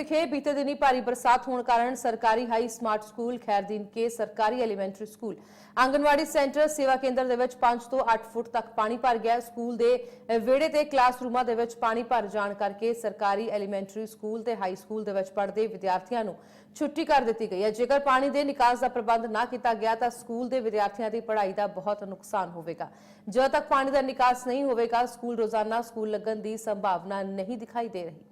ਵਿਖੇ ਬੀਤੇ ਦਿਨੀ ਭਾਰੀ ਬਰਸਾਤ ਹੋਣ ਕਾਰਨ ਸਰਕਾਰੀ ਹਾਈ ਸਮਾਰਟ ਸਕੂਲ ਖੈਰਦੀਨ ਕੇ ਸਰਕਾਰੀ ਐਲੀਮੈਂਟਰੀ ਸਕੂਲ, ਆਂਗਨਵਾੜੀ ਸੈਂਟਰ, ਸੇਵਾ ਕੇਂਦਰ ਦੇ ਵਿੱਚ 5 ਤੋਂ 8 ਫੁੱਟ ਤੱਕ ਪਾਣੀ ਭਰ ਗਿਆ। ਸਕੂਲ ਦੇ ਵਿਹੜੇ ਤੇ ਕਲਾਸਰੂਮਾਂ ਦੇ ਵਿੱਚ ਪਾਣੀ ਭਰ ਜਾਣ ਕਰਕੇ ਸਰਕਾਰੀ ਐਲੀਮੈਂਟਰੀ ਸਕੂਲ ਤੇ ਹਾਈ ਸਕੂਲ ਦੇ ਵਿੱਚ ਪੜ੍ਹਦੇ ਵਿਦਿਆਰਥੀਆਂ ਨੂੰ ਛੁੱਟੀ ਕਰ ਦਿੱਤੀ ਗਈ ਹੈ। ਜੇਕਰ ਪਾਣੀ ਦੇ ਨਿਕਾਸ ਦਾ ਪ੍ਰਬੰਧ ਨਾ ਕੀਤਾ ਗਿਆ ਤਾਂ ਸਕੂਲ ਦੇ ਵਿਦਿਆਰਥੀਆਂ ਦੀ ਪੜ੍ਹਾਈ ਦਾ ਬਹੁਤ ਨੁਕਸਾਨ ਹੋਵੇਗਾ। ਜਦੋਂ ਤੱਕ ਪਾਣੀ ਦਾ ਨਿਕਾਸ ਨਹੀਂ ਹੋਵੇਗਾ, ਸਕੂਲ ਰੋਜ਼ਾਨਾ ਸਕੂਲ ਲੱਗਣ ਦੀ ਸੰਭਾਵਨਾ ਨਹੀਂ ਦਿਖਾਈ ਦੇ ਰਹੀ।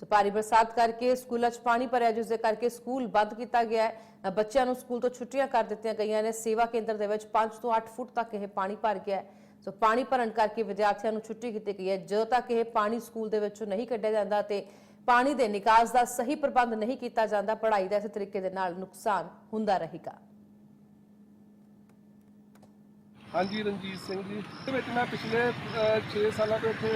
ਸੋ ਭਾਰੀ ਬਰਸਾਤ ਕਰਕੇ ਸਕੂਲਾਂ 'ਚ ਪਾਣੀ ਭਰਿਆ ਜਿਸ ਦੇ ਕਰਕੇ ਸਕੂਲ ਬੰਦ ਕੀਤਾ ਗਿਆ ਹੈ। ਬੱਚਿਆਂ ਨੂੰ ਸਕੂਲ ਤੋਂ ਛੁੱਟੀਆਂ ਕਰ ਦਿੱਤੀਆਂ ਗਈਆਂ ਨੇ। ਸੇਵਾ ਕੇਂਦਰ ਦੇ ਵਿੱਚ 5 ਤੋਂ 8 ਫੁੱਟ ਤੱਕ ਇਹ ਪਾਣੀ ਭਰ ਗਿਆ ਹੈ। ਸੋ ਪਾਣੀ ਭਰਨ ਕਰਕੇ ਵਿਦਿਆਰਥੀਆਂ ਨੂੰ ਛੁੱਟੀ ਕੀਤੀ ਗਈ ਹੈ। ਜਦੋਂ ਤੱਕ ਇਹ ਪਾਣੀ ਸਕੂਲ ਦੇ ਵਿੱਚੋਂ ਨਹੀਂ ਕੱਢਿਆ ਜਾਂਦਾ ਤੇ ਪਾਣੀ ਦੇ ਨਿਕਾਸ ਦਾ ਸਹੀ ਪ੍ਰਬੰਧ ਨਹੀਂ ਕੀਤਾ ਜਾਂਦਾ। ਪੜ੍ਹਾਈ ਦਾ ਇਸ ਤਰੀਕੇ ਦੇ ਨਾਲ ਨੁਕਸਾਨ ਹੁੰਦਾ ਰਹੇਗਾ। ਹਾਂਜੀ, ਰਣਜੀਤ ਸਿੰਘ ਜੀ। ਇਹਦੇ ਵਿੱਚ ਮੈਂ ਪਿਛਲੇ 6 ਸਾਲਾਂ ਤੋਂ ਇੱਥੇ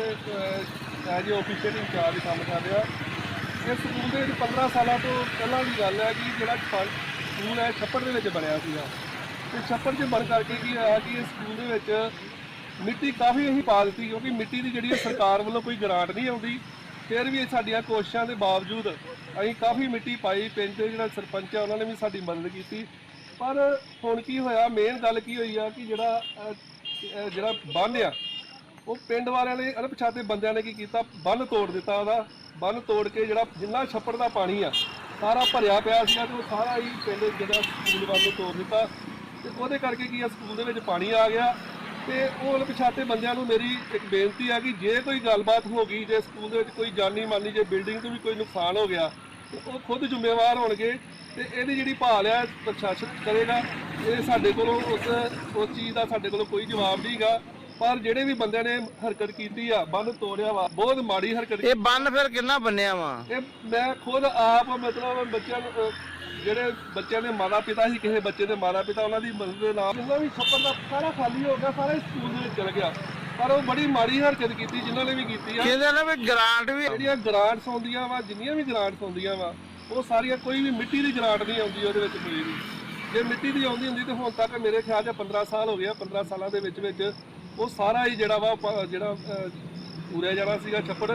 ਐਜ ਆਫੀਸ਼ੀਅਲ ਇੰਚਾਰਜ ਕੰਮ ਕਰ ਰਿਹਾ। ਇਹ ਸਕੂਲ ਦੇ ਵਿੱਚ 15 ਸਾਲਾਂ ਤੋਂ ਪਹਿਲਾਂ ਦੀ ਗੱਲ ਹੈ ਕਿ ਜਿਹੜਾ ਸਕੂਲ ਹੈ, ਛੱਪੜ ਦੇ ਵਿੱਚ ਬਣਿਆ ਸੀਗਾ। ਤੇ ਛੱਪੜ 'ਚ ਬਣ ਕਰਕੇ ਕੀ ਹੋਇਆ ਕਿ ਇਸ ਸਕੂਲ ਦੇ ਵਿੱਚ ਮਿੱਟੀ ਕਾਫੀ ਅਸੀਂ ਪਾ ਦਿੱਤੀ, ਕਿਉਂਕਿ ਮਿੱਟੀ ਦੀ ਜਿਹੜੀ ਹੈ ਸਰਕਾਰ ਵੱਲੋਂ ਕੋਈ ਗ੍ਰਾਂਟ ਨਹੀਂ ਆਉਂਦੀ। ਫਿਰ ਵੀ ਸਾਡੀਆਂ ਕੋਸ਼ਿਸ਼ਾਂ ਦੇ ਬਾਵਜੂਦ ਅਸੀਂ ਕਾਫੀ ਮਿੱਟੀ ਪਾਈ, ਪਿੰਡ ਦੇ ਜਿਹੜਾ ਸਰਪੰਚ ਹੈ, ਉਹਨਾਂ ਨੇ ਵੀ ਸਾਡੀ ਮਦਦ ਕੀਤੀ। ਪਰ ਹੁਣ ਕੀ ਹੋਇਆ ਮੇਨ ਗੱਲ ਕੀ ਹੋਈ ਆ ਕਿ ਜਿਹੜਾ ਅਹ, ਜਿਹੜਾ ਬੰਨ ਆ ਉਹ ਪਿੰਡ ਵਾਲਿਆਂ ਨੇ ਅਣਪਛਾਤੇ ਬੰਦਿਆਂ ਨੇ ਕੀ ਕੀਤਾ? ਬੰਨ ਤੋੜ ਦਿੱਤਾ ਉਹਦਾ। ਬੰਨ ਤੋੜ ਕੇ ਜਿਹੜਾ ਜਿੰਨਾ ਛੱਪੜ ਦਾ ਪਾਣੀ ਆ ਸਾਰਾ ਭਰਿਆ ਪਿਆ ਸੀਗਾ ਤੇ ਉਹ ਸਾਰਾ ਹੀ ਪਿੰਡ ਜਿਹੜਾ ਸਕੂਲ ਵੱਲ ਨੂੰ ਤੋੜ ਦਿੱਤਾ। ਤੇ ਉਹਦੇ ਕਰਕੇ ਕੀ ਆ ਸਕੂਲ ਦੇ ਵਿੱਚ ਪਾਣੀ ਆ ਗਿਆ। ਤੇ ਉਹ ਅਣਪਛਾਤੇ ਬੰਦਿਆਂ ਨੂੰ ਮੇਰੀ ਇੱਕ ਬੇਨਤੀ ਆ ਕਿ ਜੇ ਕੋਈ ਗੱਲਬਾਤ ਹੋ ਗਈ ਜੇ ਸਕੂਲ ਦੇ ਵਿੱਚ ਕੋਈ ਜਾਨੀ ਮਾਨੀ ਜੇ ਬਿਲਡਿੰਗ ਤੋਂ ਵੀ ਕੋਈ ਨੁਕਸਾਨ ਹੋ ਗਿਆ ਤੇ ਉਹ ਖੁਦ ਜ਼ਿੰਮੇਵਾਰ ਹੋਣਗੇ ਤੇ ਇਹਦੀ ਜਿਹੜੀ ਭਾਲ ਆ ਪ੍ਰਸ਼ਾਸਨ ਕਰੇਗਾ। ਇਹ ਸਾਡੇ ਕੋਲੋਂ ਉਸ ਉਸ ਚੀਜ਼ ਦਾ ਸਾਡੇ ਕੋਲੋਂ ਕੋਈ ਜਵਾਬ ਨਹੀਂਗਾ ਪਰ ਜਿਹੜੇ ਵੀ ਬੰਦਿਆਂ ਨੇ ਹਰਕਤ ਕੀਤੀ ਆ ਬੰਨ ਤੋੜਿਆ ਵਾ ਬਹੁਤ ਮਾੜੀ ਹਰਕਤ ਇਹ ਬੰਨ ਫਿਰ ਕਿੰਨਾ ਬੰਨਿਆ ਵਾ? ਇਹ ਮੈਂ ਖੁਦ ਆਪ ਮਤਲਬ ਬੱਚਿਆਂ ਨੂੰ ਜਿਹੜੇ ਬੱਚਿਆਂ ਦੇ ਮਾਤਾ ਪਿਤਾ ਸੀ ਕਿਸੇ ਬੱਚੇ ਦੇ ਮਾਤਾ ਪਿਤਾ ਉਹਨਾਂ ਦੀ ਮਦਦ ਦੇ ਨਾਲ ਜਿੰਨਾ ਵੀ ਛੱਪੜ ਦਾ ਸਾਰਾ ਖਾਲੀ ਹੋ ਗਿਆ ਸਾਰਾ ਸਕੂਲ ਦੇ ਵਿੱਚ ਚਲ ਗਿਆ। ਪਰ ਉਹ ਬੜੀ ਮਾੜੀ ਹਰਕਤ ਕੀਤੀ ਜਿਨ੍ਹਾਂ ਨੇ ਵੀ ਕੀਤੀ ਆ। ਕਹਿੰਦੇ ਨੇ ਵੀ ਗ੍ਰਾਂਟ ਵੀ ਜਿਹੜੀਆਂ ਗ੍ਰਾਂਟਸ ਆਉਂਦੀਆਂ ਵਾ ਜਿੰਨੀਆਂ ਵੀ ਗ੍ਰਾਂਟਸ ਆਉਂਦੀਆਂ ਵਾ ਉਹ ਸਾਰੀਆਂ ਕੋਈ ਵੀ ਮਿੱਟੀ ਦੀ ਗ੍ਰਾਂਟ ਨਹੀਂ ਆਉਂਦੀ ਉਹਦੇ ਵਿੱਚ ਕੋਈ ਵੀ। ਜੇ ਮਿੱਟੀ ਦੀ ਆਉਂਦੀ ਹੁੰਦੀ ਤੇ ਹੁਣ ਤੱਕ ਮੇਰੇ ਖਿਆਲ 'ਚ 15 ਸਾਲ ਹੋ ਗਿਆ 15 ਸਾਲਾਂ ਦੇ ਵਿੱਚ ਵਿੱਚ ਉਹ ਸਾਰਾ ਹੀ ਜਿਹੜਾ ਵਾ ਪ- ਜਿਹੜਾ ਪੂਰਿਆ ਜਾਣਾ ਸੀਗਾ ਛੱਪੜ।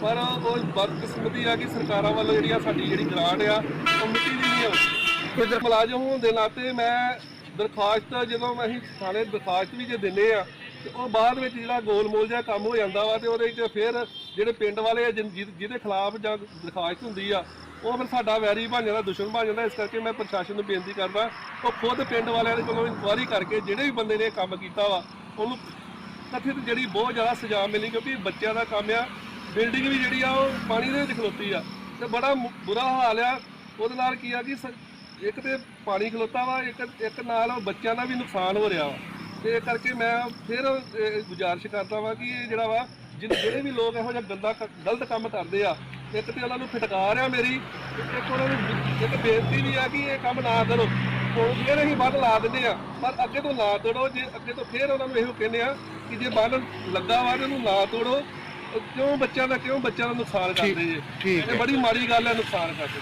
ਪਰ ਉਹ ਬਦਕਿਸਮਤੀ ਆ ਕਿ ਸਰਕਾਰਾਂ ਵੱਲੋਂ ਜਿਹੜੀਆਂ ਸਾਡੀ ਜਿਹੜੀ ਗ੍ਰਾਂਟ ਆ ਉਹ ਮਿੱਟੀ ਦੀ ਨਹੀਂ ਆਉਂਦੀ। ਤੇ ਮੁਲਾਜ਼ਮ ਹੋਣ ਦੇ ਨਾਤੇ ਮੈਂ ਦਰਖਾਸਤ ਜਦੋਂ ਅਸੀਂ ਥਾਣੇ ਦਰਖਾਸਤ ਵੀ ਜੇ ਦਿੰਨੇ ਆ ਤੇ ਉਹ ਬਾਅਦ ਵਿੱਚ ਜਿਹੜਾ ਗੋਲਮੋਲ ਜਿਹਾ ਕੰਮ ਹੋ ਜਾਂਦਾ ਵਾ ਤੇ ਉਹਦੇ ਵਿੱਚ ਫਿਰ ਜਿਹੜੇ ਪਿੰਡ ਵਾਲੇ ਆ, ਜਿਨ- ਜਿਹਦੇ ਜਿਹਦੇ ਖਿਲਾਫ ਜਾਂ ਦਰਖਾਸਤ ਹੁੰਦੀ ਆ, ਉਹ ਫਿਰ ਸਾਡਾ ਵੈਰੀ ਬਣ ਜਾਂਦਾ, ਦੁਸ਼ਮਣ ਬਣ ਜਾਂਦਾ। ਇਸ ਕਰਕੇ ਮੈਂ ਪ੍ਰਸ਼ਾਸਨ ਨੂੰ ਬੇਨਤੀ ਕਰਦਾ, ਉਹ ਖੁਦ ਪਿੰਡ ਵਾਲਿਆਂ ਦੇ ਕੋਲੋਂ ਇਨਕੁਆਇਰੀ ਕਰਕੇ ਜਿਹੜੇ ਵੀ ਬੰਦੇ ਨੇ ਇਹ ਕੰਮ ਕੀਤਾ ਵਾ, ਉਹਨੂੰ ਕਥਿਤ ਜਿਹੜੀ ਬਹੁਤ ਜ਼ਿਆਦਾ ਸਜ਼ਾ ਮਿਲੀ, ਕਿਉਂਕਿ ਬੱਚਿਆਂ ਦਾ ਕੰਮ ਆ, ਬਿਲਡਿੰਗ ਵੀ ਜਿਹੜੀ ਆ, ਉਹ ਪਾਣੀ ਦੇ ਵਿੱਚ ਖਲੋਤੀ ਆ। ਤੇ ਬੜਾ ਮੁ- ਬੁਰਾ ਹਾਲ ਆ। ਉਹਦੇ ਨਾਲ ਕੀ ਆ ਕਿ ਸ- ਇੱਕ ਤੇ ਪਾਣੀ ਖਲੋਤਾ ਵਾ, ਇੱਕ ਇੱਕ ਨਾਲ ਬੱਚਿਆਂ ਦਾ ਵੀ ਨੁਕਸਾਨ ਹੋ ਰਿਹਾ ਵਾ। ਤੇ ਕਰਕੇ ਮੈਂ ਫਿਰ ਇਹ ਗੁਜ਼ਾਰਿਸ਼ ਕਰਦਾ ਵਾਂ ਕਿ ਇਹ ਜਿਹੜਾ ਵਾ ਜਿਨ- ਜਿਹੜੇ ਵੀ ਲੋਕ ਇਹੋ ਜਿਹਾ ਗੰਦਾ ਕ- ਗਲਤ ਕੰਮ ਕਰਦੇ ਆ ਇੱਕ ਤੇ ਉਹਨਾਂ ਨੂੰ ਫਟਕਾਰ ਆ ਮੇਰੀ ਤੇ ਇੱਕ ਉਹਨਾਂ ਨੂੰ ਇੱਕ ਬੇਨਤੀ ਵੀ ਆ ਕਿ ਇਹ ਕੰਮ ਨਾ ਕਰੋ। ਫਿਰ ਅਸੀਂ ਬੰਨ ਲਾ ਦਿੰਦੇ ਆ ਪਰ ਅੱਗੇ ਤੋਂ ਨਾ ਤੋੜੋ ਜੇ ਅੱਗੇ ਤੋਂ ਫਿਰ ਉਹਨਾਂ ਨੂੰ ਇਹੋ ਕਹਿੰਦੇ ਆ ਕਿ ਜੇ ਬੰਨ ਲੱਗਾ ਵਾ ਤੇ ਉਹਨੂੰ ਨਾ ਤੋੜੋ ਕਿਉਂ ਬੱਚਿਆਂ ਦਾ ਕਿਉਂ ਬੱਚਿਆਂ ਦਾ ਨੁਕਸਾਨ ਕਰਦੇ ਜੇ? ਠੀਕ ਇਹ ਬੜੀ ਮਾੜੀ ਗੱਲ ਹੈ ਨੁਕਸਾਨ ਕਰਦੇ।